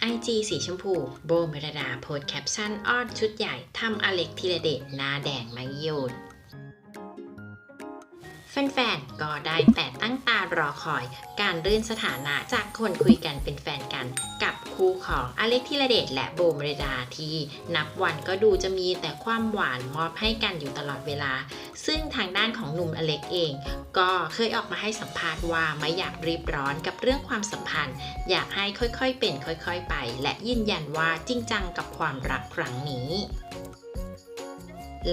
ไอจีสีชมพู โบมรดาโพสแคปชั่นอ้อนชุดใหญ่ทำอเล็กธีระเดชหน้าแดงไม่หยุดแฟนๆ ก็ได้แต่ตั้งตารอคอย การรื่นสถานะจากคนคุยกันเป็นแฟนกัน กับคู่ของอเล็กธีระเดชและโบเมรดาที่นับวันก็ดูจะมีแต่ความหวานมอบให้กันอยู่ตลอดเวลา ซึ่งทางด้านของ นุ่มอเล็กเอง ก็เคยออกมาให้สัมภาษณ์ว่าไม่อยากรีบร้อนกับเรื่องความสัมพันธ์ อยากให้ค่อยๆเป็นค่อยๆไป และยืนยันว่าจริงจังกับความรักครั้งนี้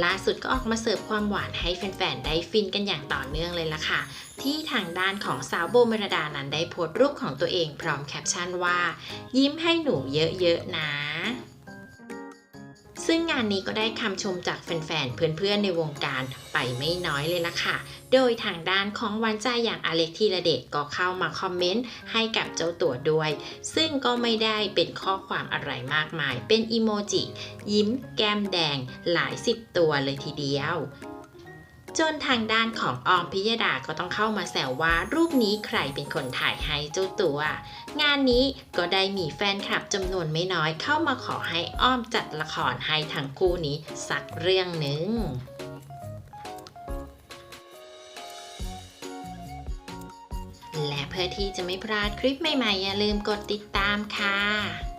ล่าสุดก็ออกมาเสิร์ฟความหวานให้แฟนๆ ได้ฟินกันอย่างต่อเนื่องเลยล่ะค่ะ ที่ทางด้านของสาวโบเมรดานั้นได้โพสต์รูปของตัวเองพร้อมแคปชั่นว่า ยิ้มให้หนูเยอะๆนะ ซึ่งงานนี้ก็ได้คำชมจากแฟนๆ เพื่อนๆ ในวงการไปไม่น้อยเลยล่ะค่ะ โดยทางด้านของวันใจอย่างอเล็กธีระเดชก็เข้ามาคอมเมนต์ให้กับเจ้าตัวด้วย ซึ่งก็ไม่ได้เป็นข้อความอะไรมากมาย เป็นอีโมจิ ยิ้ม แก้มแดง หลายสิบตัวเลยทีเดียว จนทางด้านของออมพิยดาก็ต้องเข้ามาแซวว่ารูปนี้ใครเป็นคนถ่ายให้เจ้าตัว งานนี้ก็ได้มีแฟนคลับจำนวนไม่น้อยเข้ามาขอให้อ้อมจัดละครให้ทั้งคู่นี้สักเรื่องหนึ่งและเพื่อที่จะไม่พลาดคลิปใหม่ๆ อย่าลืมกดติดตามค่ะ